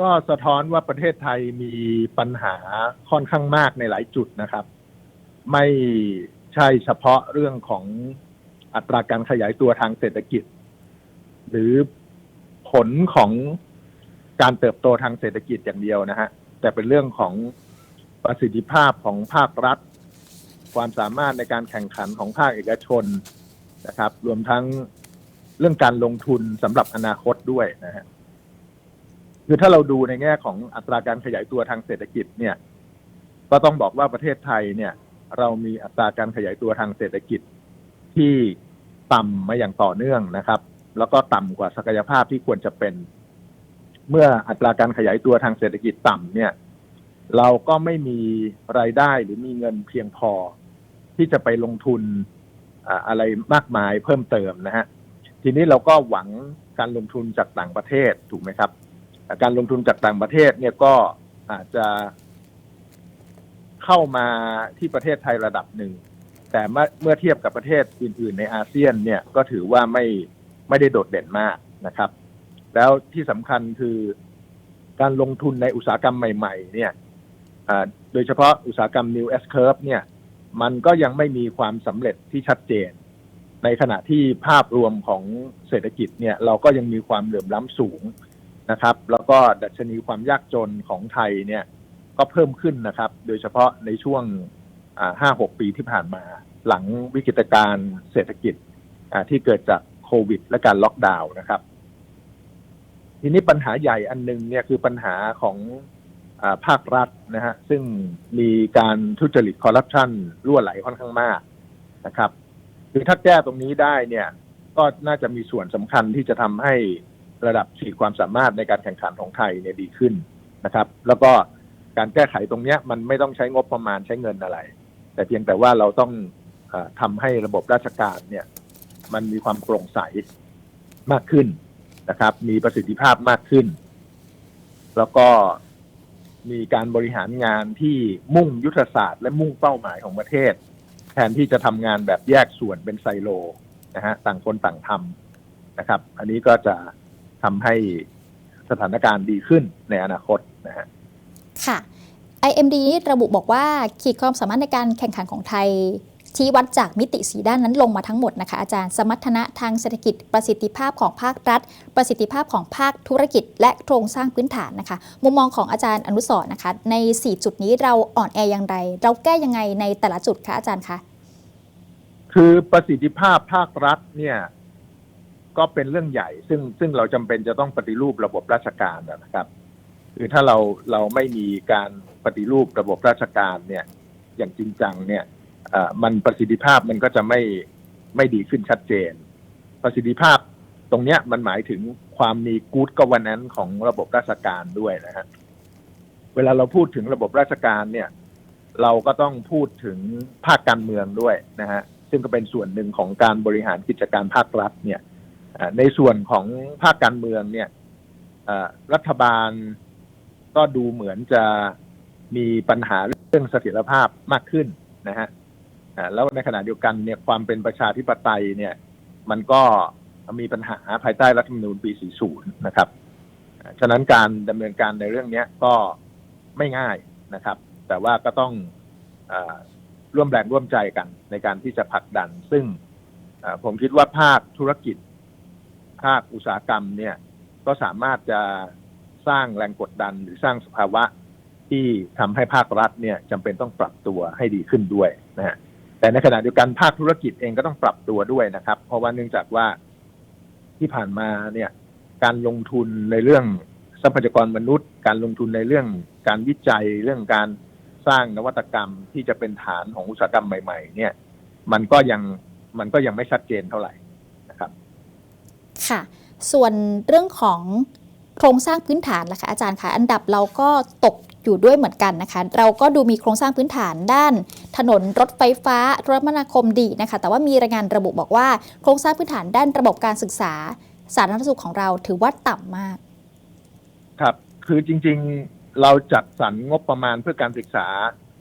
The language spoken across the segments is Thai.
ก็สะท้อนว่าประเทศไทยมีปัญหาค่อนข้างมากในหลายจุดนะครับ ไม่ใช่เฉพาะเรื่องของอัตราการขยายตัวทางเศรษฐกิจ หรือผลของการเติบโตทางเศรษฐกิจอย่างเดียวนะฮะแต่เป็นเรื่องของประสิทธิภาพของภาครัฐ ความสามารถในการแข่งขันของภาคเอกชนนะครับ รวมทั้งเรื่องการลงทุนสำหรับอนาคตด้วยนะฮะ คือถ้าเราดูในแง่ของอัตราการขยายตัวทางเศรษฐกิจเนี่ย ก็ต้องบอกว่าประเทศไทยเนี่ย เรามีอัตราการขยายตัวทางเศรษฐกิจที่ต่ำมาอย่างต่อเนื่องนะครับ แล้วก็ต่ำกว่าศักยภาพที่ควรจะเป็น เมื่ออัตราการขยายตัวทางเศรษฐกิจต่ำเนี่ย เราก็ไม่มีรายได้หรือมีเงินเพียงพอ ที่จะไปลงทุนอ่าอะไรมากมายเพิ่มเติมนะฮะทีนี้เราก็หวังการลงทุนจากต่างประเทศถูกไหมครับ การลงทุนจากต่างประเทศเนี่ยก็อาจจะเข้ามาที่ประเทศไทยระดับหนึ่ง แต่เมื่อเทียบกับประเทศอื่น ๆ ในอาเซียนเนี่ยก็ถือว่าไม่ไม่ได้โดดเด่นมากนะครับ แล้วที่สำคัญคือการลงทุนในอุตสาหกรรมใหม่ ๆ เนี่ยโดยเฉพาะอุตสาหกรรม New S Curve เนี่ย มันก็ยังไม่มีความสำเร็จที่ชัดเจน ในขณะที่ภาพรวมของเศรษฐกิจเนี่ย เราก็ยังมีความเหลื่อมล้ำสูง นะครับ แล้วก็ดัชนีความยากจนของไทยเนี่ย ก็เพิ่มขึ้นนะครับ โดยเฉพาะในช่วงห้าหกปีที่ผ่านมา หลังวิกฤตการณ์เศรษฐกิจที่เกิดจากโควิด และการล็อกดาวน์นะครับ ทีนี้ปัญหาใหญ่อันหนึงเนี่ยคือปัญหาของอภาครัฐนะฮะซึ่งมีการทุจริตคอร์รัปชันรั่วไหลค่อนข้างมากนะครับคือถ้าแก้ตรงนี้ได้เนี่ย ก็น่าจะมีส่วนสำคัญที่จะทำให้ ระดับขีดความสามารถในการแข่งขันของไทยเนี่ยดีขึ้นนะครับ แล้วก็การแก้ไขตรงเนี้ยมันไม่ต้องใช้งบประมาณใช้เงินอะไร แต่เพียงแต่ว่าเราต้องอาทำให้ระบบราชการเนี่ยมันมีความโปร่งใสมากขึ้นนะครับ มีประสิทธิภาพมากขึ้น แล้วก็มีการบริหารงานที่มุ่งยุทธศาสตร์และมุ่งเป้าหมายของประเทศ แทนที่จะทำงานแบบแยกส่วนเป็นไซโลนะฮะต่างคนต่างทำนะครับ อันนี้ก็จะ ทำให้สถานการณ์ดีขึ้นในอนาคตนะฮะค่ะ IMD นี่ระบุบอกว่าขีดความสามารถในการแข่งขันของไทยชี้วัดจากมิติสีด้านนั้นลงมาทั้งหมดนะคะอาจารย์สมรรถนะทางเศรษฐกิจประสิทธิภาพของภาครัฐ ประสิทธิภาพของภาคธุรกิจ และโครงสร้างพื้นฐานนะคะมุมมองของอาจารย์อนุสรณ์นะคะ ใน 4 จุดนี้เราอ่อนแออย่างไร เราแก้ยังไงในแต่ละจุดคะอาจารย์คะคือประสิทธิภาพภาครัฐเนี่ย ก็เป็นเรื่องใหญ่ ซึ่งซึ่งเราจำเป็นจะต้องปฏิรูประบบราชการนะครับ คือถ้าเราเราไม่มีการปฏิรูประบบราชการเนี่ย อย่างจริงจังเนี่ยมันประสิทธิภาพมันก็จะไม่ไม่ดีขึ้นชัดเจน ประสิทธิภาพตรงเนี้ยมันหมายถึงความมีกู๊ดกวันนั้นของระบบราชการด้วยนะฮะเวลาเราพูดถึงระบบราชการเนี่ย เราก็ต้องพูดถึงภาคการเมืองด้วยนะฮะซึ่งก็เป็นส่วนหนึ่งของการบริหารกิจการภาครัฐเนี่ย ในส่วนของภาคการเมืองเนี่ยรัฐบาลก็ดูเหมือนจะมีปัญหาเรื่องเสถียรภาพมากขึ้นนะฮะแล้วในขณะเดียวกันเนี่ยความเป็นประชาธิปไตยเนี่ย มันก็มีปัญหาภายใต้รัฐธรรมนูญปี 40 นะครับ ฉะนั้นการดำเนินการในเรื่องเนี้ยก็ไม่ง่ายนะครับ แต่ว่าก็ต้องอร่วมแรงร่วมใจกันในการที่จะผลักดัน ซึ่งผมคิดว่าภาคธุรกิจ ภาคอุตสาหกรรมเนี่ยก็สามารถจะสร้างแรงกดดันหรือสร้างสภาวะที่ทำให้ภาครัฐเนี่ยจำเป็นต้องปรับตัวให้ดีขึ้นด้วยนะฮะแต่ในขณะเดียวกันภาคธุรกิจเองก็ต้องปรับตัวด้วยนะครับ เพราะว่าเนื่องจากว่าที่ผ่านมาเนี่ยการลงทุนในเรื่องทรัพยากรมนุษย์ การลงทุนในเรื่องการวิจัยเรื่องการสร้างนวัตกรรมที่จะเป็นฐานของอุตสาหกรรมใหม่ ๆ เนี่ย มันก็ยังมันก็ยังไม่ชัดเจนเท่าไหร่ ค่ะ ส่วนเรื่องของโครงสร้างพื้นฐานล่ะคะอาจารย์คะอันดับเราก็ตกอยู่ด้วยเหมือนกันนะคะ เราก็ดูมีโครงสร้างพื้นฐานด้านถนนรถไฟฟ้ารถคมนาคมดีนะคะ แต่ว่ามีรายงานระบุบอกว่า โครงสร้างพื้นฐานด้านระบบการศึกษา สาธารณสุขของเราถือว่าต่ำมาก ครับ คือจริงๆเราจัดสรรงบประมาณเพื่อการศึกษา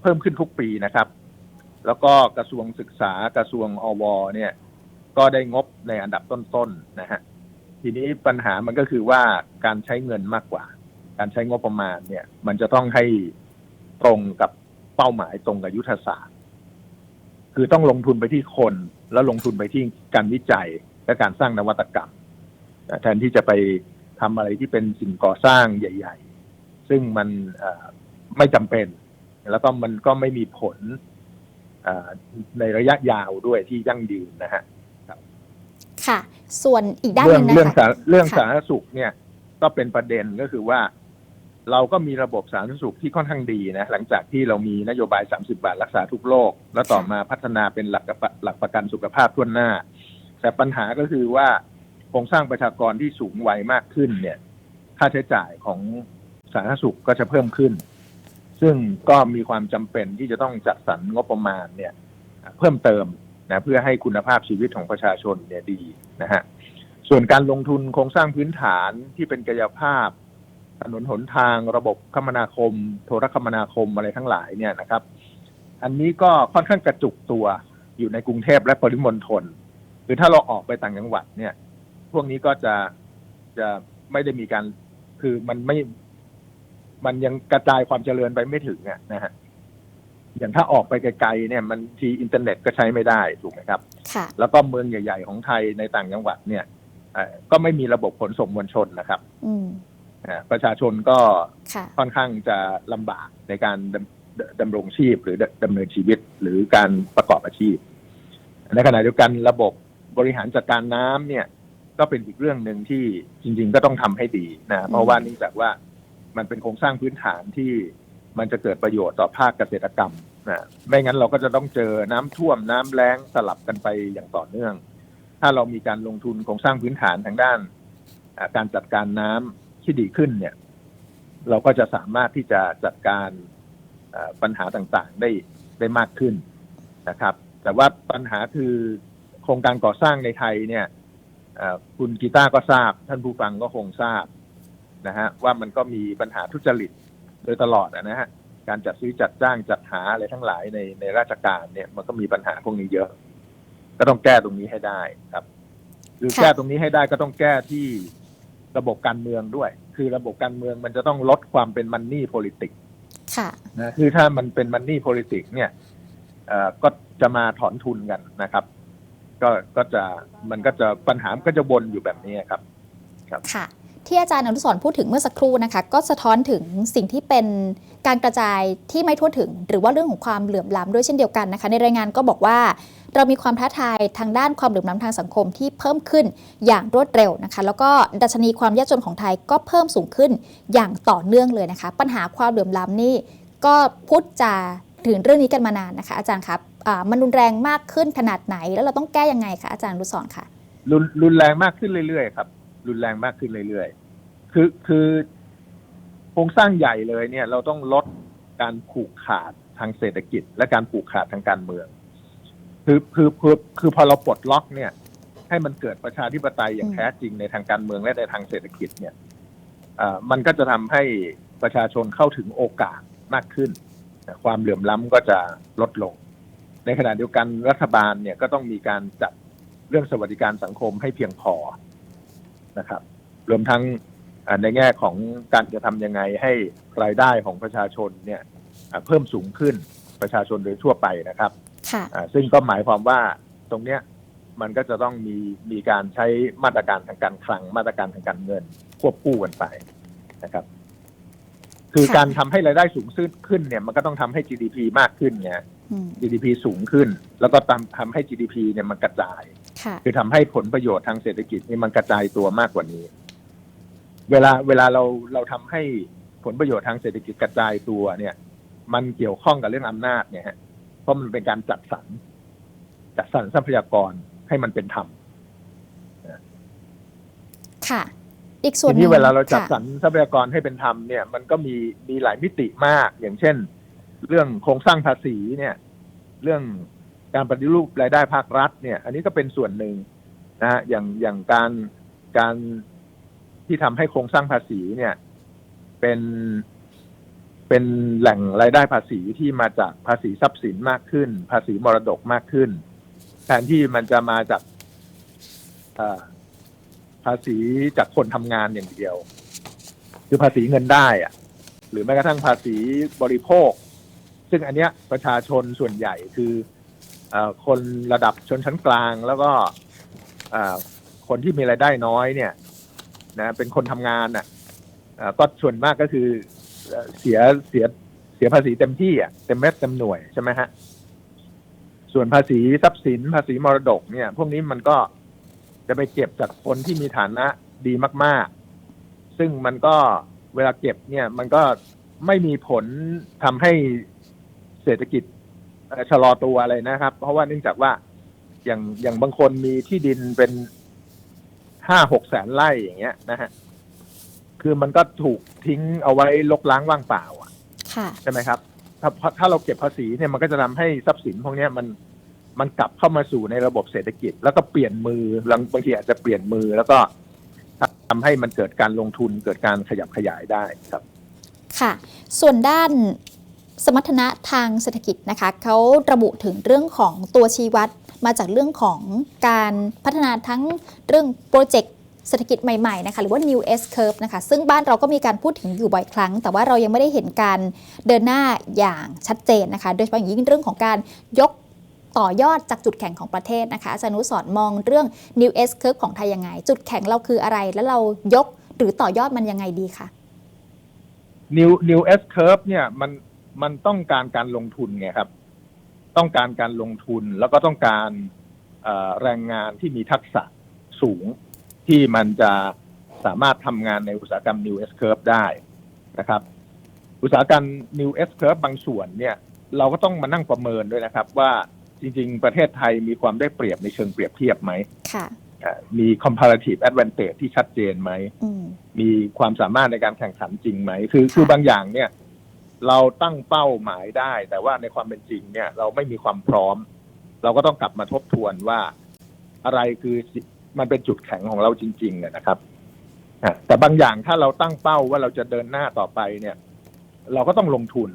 เพิ่มขึ้นทุกปีนะครับ แล้วก็กระทรวงศึกษากระทรวงอวเนี่ย ก็ได้งบในอันดับต้นๆนะฮะทีนี้ปัญหามันก็คือว่าการใช้เงินมากกว่า การใช้งบประมาณเนี่ย มันจะต้องให้ตรงกับเป้าหมายตรงกับยุทธศาสตร์ คือต้องลงทุนไปที่คนแล้วลงทุนไปที่การวิจัยและการสร้างนวัตกรรม แทนที่จะไปทำอะไรที่เป็นสิ่งก่อสร้างใหญ่ ๆ ซึ่งมันไม่จำเป็น แล้วก็มันก็ไม่มีผลในระยะยาวด้วยที่ยั่งยืนนะฮะ ค่ะ ส่วนอีกด้านเรื่หองนึ่งนะเรื่องคะสาเรื่องค่ะสาธารณสุขเนี่ยก็เป็นประเด็นก็คือว่า เราก็มีระบบสาธารณสุขที่ค่อนข้างดีนะหลังจากที่เรามีนโยบาย 30 บาทรักษาทุกโรคแล้วต่อมาพัฒนาเป็นหลักประหลักประกันสุขภาพทั่วหน้า แต่ปัญหาก็คือว่าโครงสร้างประชากรที่สูงวัยมากขึ้นเนี่ย ค่าใช้จ่ายของสาธารณสุขก็จะเพิ่มขึ้น ซึ่งก็มีความจำเป็นที่จะต้องจัดสรรงบประมาณเนี่ย เพิ่มเติม นะเพื่อให้คุณภาพชีวิตของประชาชนเนี่ยดีนะฮะส่วนการลงทุนโครงสร้างพื้นฐานที่เป็นกายภาพ ถนนหนทางระบบคมนาคม โทรคมนาคมอะไรทั้งหลายเนี่ยนะครับ อันนี้ก็ค่อนข้างกระจุกตัวอยู่ในกรุงเทพและปริมณฑลคือถ้าเราออกไปต่างจังหวัดเนี่ย พวกนี้ก็จะจะไม่ได้มีการคือมันไม่ มันยังกระจายความเจริญไปไม่ถึงนะฮะ อย่างถ้าออกไปไกลๆเนี่ยมันทีอินเทอร์เน็ตก็ใช้ไม่ได้ถูกไหมครับ ค่ะ แล้วก็เมืองใหญ่ ๆ ของไทยในต่างจังหวัดเนี่ยเอ่อก็ไม่มีระบบขนส่งมวลชนนะครับอืมอ่าประชาชนก็ค่ะค่อนข้างจะลำบากในการดำดดำรงชีพหรือดดำเนินชีวิตหรือการประกอบอาชีพ ในขณะเดียวกันระบบบริหารจัดการน้ำเนี่ย ก็เป็นอีกเรื่องหนึ่งที่จริง ๆ ก็ต้องทำให้ดีนะ เพราะว่าเนื่องจากว่ามันเป็นโครงสร้างพื้นฐานที่ มันจะเกิดประโยชน์ต่อภาคเกษตรกรรมนะไม่งั้นเราก็จะต้องเจอน้ำท่วมน้ำแล้งสลับกันไปอย่างต่อเนื่อง ถ้าเรามีการลงทุนโครงสร้างพื้นฐานทางด้าน การจัดการน้ำที่ดีขึ้นเนี่ย เราก็จะสามารถที่จะจัดการปัญหาต่างๆได้ได้มากขึ้นนะครับ แต่ว่าปัญหาคือโครงการก่อสร้างในไทยเนี่ยคุณกีตาร์ก็ทราบ ท่านผู้ฟังก็คงทราบนะฮะว่ามันก็มีปัญหาทุจริต โดยตลอดอะนะฮะการจัดซื้อจัดจ้างจัดหาอะไรทั้งหลายในในราชการเนี่ยมันก็มีปัญหาพวกนี้เยอะ ก็ต้องแก้ตรงนี้ให้ได้ครับคือค่ะแก้ตรงนี้ให้ได้ก็ต้องแก้ที่ระบบการเมืองด้วย คือระบบการเมืองมันจะต้องลดความเป็นมันนี่ politics ค่ะนะคือถ้ามันเป็นมันนี่ politics เนี่ยเอ่อก็จะมาถอนทุนกันนะครับ ก็ก็จะมันก็จะปัญหามันก็จะวนอยู่แบบนี้ครับค่ะ ที่อาจารย์อนุสรพูดถึงเมื่อสักครู่นะคะ ก็สะท้อนถึงสิ่งที่เป็นการกระจายที่ไม่ทั่วถึง หรือว่าเรื่องของความเหลื่อมล้ำด้วยเช่นเดียวกันนะคะ ในรายงานก็บอกว่าเรามีความท้าทายทางด้านความเหลื่อมล้ำทางสังคมที่เพิ่มขึ้นอย่างรวดเร็วนะคะ แล้วก็ดัชนีความยากจนของไทยก็เพิ่มสูงขึ้นอย่างต่อเนื่องเลยนะคะ ปัญหาความเหลื่อมล้ำนี่ก็พูดจาถึงเรื่องนี้กันมานานนะคะ อาจารย์ครับมันรุนแรงมากขึ้นขนาดไหน แล้วเราต้องแก้ยังไงคะอาจารย์อนุสรณ์ค่ะรุนรุนแรงมากขึ้นเรื่อยๆครับ รุนแรงมากขึ้นเรื่อยๆ คือคือโครงสร้างใหญ่เลยเนี่ย เราต้องลดการผูกขาดทางเศรษฐกิจ และการผูกขาดทางการเมือง คือคือคือคือพอเราปลดล็อกเนี่ย ให้มันเกิดประชาธิปไตยอย่างแท้จริงในทางการเมืองและในทางเศรษฐกิจเนี่ยมันก็จะทำให้ประชาชนเข้าถึงโอกาสมากขึ้น ความเหลื่อมล้ำก็จะลดลง ในขณะเดียวกันรัฐบาลเนี่ยก็ต้องมีการจัดเรื่องสวัสดิการสังคมให้เพียงพอ นะครับ รวมทั้งอ่าในแง่ของการจะทำยังไงให้รายได้ของประชาชนเนี่ยอ่าเพิ่มสูงขึ้นประชาชนโดยทั่วไปนะครับค่ะอ่าซึ่งก็หมายความว่าตรงเนี้ยมันก็จะต้องมีมีการใช้มาตรการทางการคลังมาตรการทางการเงินควบคู่กันไปนะครับ คือค่ะการทำให้รายได้สูงขึ้นเนี่ย มันก็ต้องทำให้ GDP มากขึ้นไงอืม GDP สูงขึ้น แล้วก็ทำทำให้ GDP เนี่ยมันกระจาย ค่ะคือทำให้ผลประโยชน์ทางเศรษฐกิจนี่มันกระจายตัวมากกว่านี้ เวลาเวลาเราเราทำให้ผลประโยชน์ทางเศรษฐกิจกระจายตัวเนี่ย มันเกี่ยวข้องกับเรื่องอำนาจเนี่ยฮะเพราะมันเป็นการจัดสรรจัดสรรทรัพยากรให้มันเป็นธรรม ค่ะ อีกส่วนทีหนี้งเวลาเราจัดค่ะ สรรทรัพยากรให้เป็นธรรมเนี่ยมันก็มีมีหลายมิติมาก อย่างเช่น เรื่องโครงสร้างภาษีเนี่ย เรื่อง การปฏิรูปรายได้ภาครัฐเนี่ย อันนี้ก็เป็นส่วนหนึ่งนะฮะอย่างอย่างการการที่ทำให้โครงสร้างภาษีเนี่ย เป็นเป็นแหล่งรายได้ภาษีที่มาจากภาษีทรัพย์สินมากขึ้น ภาษีมรดกมากขึ้นแทนที่มันจะมาจากภาษีจากคนทำงานอย่างเดียว คือภาษีเงินได้อะหรือแม้กระทั่งภาษีบริโภค ซึ่งอันเนี้ยประชาชนส่วนใหญ่คือ คนระดับชนชั้นกลาง แล้วก็คนที่มีรายได้น้อยเนี่ยนะเป็นคนทำงานน่ะก็ส่วนมากก็คือเสียเสียเสียภาษีเต็มที่อะเต็มเม็ดเต็มหน่วยใช่ไหมฮะส่วนภาษีทรัพย์สินภาษีมรดกเนี่ย พวกนี้มันก็จะไปเก็บจากคนที่มีฐานะดีมาก ๆ ซึ่งมันก็เวลาเก็บเนี่ย มันก็ไม่มีผลทำให้เศรษฐกิจ ชะลอตัวอะไรนะครับ เพราะว่าเนื่องจากว่าอย่างอย่างบางคนมีที่ดินเป็นห้าหกแสนไร่อย่างเงี้ยนะฮะคือมันก็ถูกทิ้งเอาไว้ลกล้างว่างเปล่าอะค่ะ ใช่ไหมครับ ถ้าถ้าเราเก็บภาษีเนี่ยมันก็จะทำให้ทรัพย์สินพวกเนี้ยมันมันกลับเข้ามาสู่ในระบบเศรษฐกิจ แล้วก็เปลี่ยนมือบางบางทีอาจจะเปลี่ยนมือแล้วก็ทำให้มันเกิดการลงทุนเกิดการขยับขยายได้ครับ ค่ะ ส่วนด้าน สมรรถนะทางเศรษฐกิจนะคะเขาระบุถึงเรื่องของตัวชี้วัดมาจากเรื่องของการพัฒนาทั้งเรื่องโปรเจกต์เศรษฐกิจใหม่ๆนะคะหรือว่า New S Curve นะคะซึ่งบ้านเราก็มีการพูดถึงอยู่บ่อยครั้ง แต่ว่าเรายังไม่ได้เห็นการเดินหน้าอย่างชัดเจนนะคะ โดยเฉพาะอย่างยิ่งเรื่องของการยกต่อยอดจากจุดแข็งของประเทศนะคะอาจารย์นุสรณ์มองเรื่อง New S Curve ของไทยยังไง จุดแข็งเราคืออะไร แล้วเรายกหรือต่อยอดมันยังไงดีคะ New New S curve เนี่ยมัน มันต้องการการลงทุนไงครับ ต้องการการลงทุนแล้วก็ต้องการเอ่อแรงงานที่มีทักษะสูงที่มันจะสามารถทำงานในอุตสาหกรรม New S curve ได้นะครับ อุตสาหกรรม New S curve บางส่วนเนี่ย เราก็ต้องมานั่งประเมินด้วยนะครับ ว่าจริง ๆ ประเทศไทยมีความได้เปรียบในเชิงเปรียบเทียบไหมค่ะอ่ามี comparative advantage ที่ชัดเจนไหมอืมมีความสามารถในการแข่งขันจริงไหม คือคือบางอย่างเนี่ย เราตั้งเป้าหมายได้ แต่ว่าในความเป็นจริงเนี่ย เราไม่มีความพร้อม เราก็ต้องกลับมาทบทวนว่า อะไรคือมันเป็นจุดแข็งของเราจริงๆเนี่ยนะครับแต่บางอย่างถ้าเราตั้งเป้าว่าเราจะเดินหน้าต่อไปเนี่ย เราก็ต้องลงทุน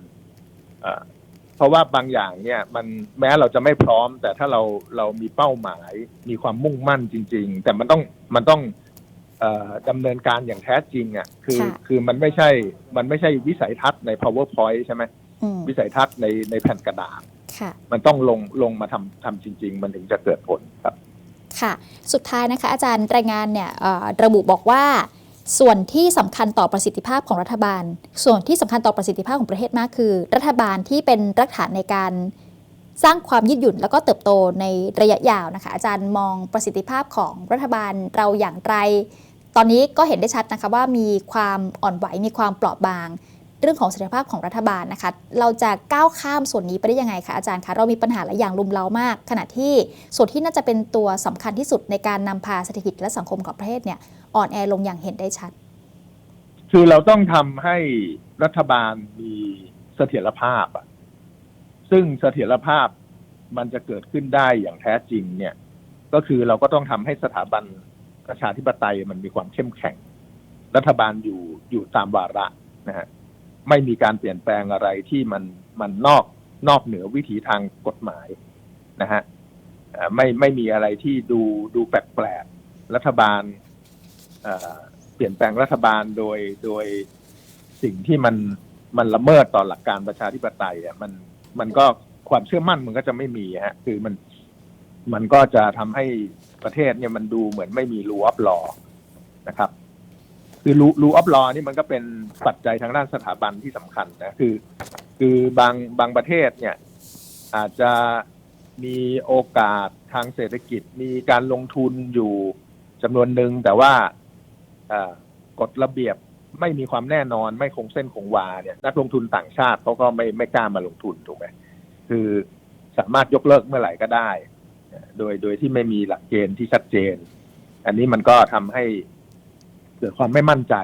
เพราะว่าบางอย่างเนี่ย มันแม้เราจะไม่พร้อม แต่ถ้าเราเรามีเป้าหมาย มีความมุ่งมั่นจริง ๆ แต่มันต้องมันต้องเอ่อ ดำเนินการอย่างแท้จริงอะคือค่ะคือมันไม่ใช่มันไม่ใช่วิสัยทัศน์ใน powerpoint ใช่ไหมอืมวิสัยทัศน์ในในแผ่นกระดาษ ค่ะ มันต้องลงลงมาทำทำจริง ๆ มันถึงจะเกิดผลครับ ค่ะ สุดท้ายนะคะ อาจารย์รายงานเนี่ยเอ่อระบุบอกว่า ส่วนที่สำคัญต่อประสิทธิภาพของรัฐบาล ส่วนที่สำคัญต่อประสิทธิภาพของประเทศมากคือ รัฐบาลที่เป็นรากฐานในการสร้างความยืดหยุ่น แล้วก็เติบโตในระยะยาวนะคะ อาจารย์มองประสิทธิภาพของรัฐบาลเราอย่างไรต อนนี้ก็เห็นได้ชัดนะคะว่ามีความอ่อนไหวมีความเปราะบาง เรื่องของเสถียรภาพของรัฐบาลนะคะ เราจะก้าวข้ามส่วนนี้ไปได้ยังไงคะอาจารย์คะเรามีปัญหาหลายอย่างลุมเล้ามาก ขณะที่ส่วนที่น่าจะเป็นตัวสำคัญที่สุดในการนำพาเศรษฐกิจและสังคมของประเทศเนี่ยอ่อนแอลงอย่างเห็นได้ชัด คือเราต้องทำให้รัฐบาลมีเสถียรภาพอะซึ่งเสถียรภาพมันจะเกิดขึ้นได้อย่างแท้จริงเนี่ย ก็คือเราก็ต้องทำให้สถาบัน ประชาธิปไตยมันมีความเข้มแข็ง รัฐบาลอยู่อยู่ตามวาระนะฮะไม่มีการเปลี่ยนแปลงอะไรที่มันมันนอกนอกเหนือวิถีทางกฎหมายนะฮะไม่ไม่มีอะไรที่ดูดูแปลกๆรัฐบาลเปลี่ยนแปลงรัฐบาลโดยโดยสิ่งที่มันมันละเมิดต่อหลักการประชาธิปไตยอะมันมันก็ความเชื่อมั่นมันก็จะไม่มีฮะ คือมันมันก็จะทำให้ ประเทศเนี่ยมันดูเหมือนไม่มีรูออฟลอนะครับ คือรูรูออฟลอนี่มันก็เป็นปัจจัยทางด้านสถาบันที่สำคัญนะคือ คือบางบางประเทศเนี่ย อาจจะมีโอกาสทางเศรษฐกิจมีการลงทุนอยู่จำนวนหนึ่งแต่ว่ากฎระเบียบไม่มีความแน่นอนไม่คงเส้นคงวาเนี่ยนักลงทุนต่างชาติเขาก็ไม่ไม่กล้ามาลงทุนถูกไหมคือสามารถยกเลิกเมื่อไหร่ก็ได้ โดยโดยที่ไม่มีหลักเกณฑ์ที่ชัดเจน อันนี้มันก็ทำให้เกิดความไม่มั่นใจ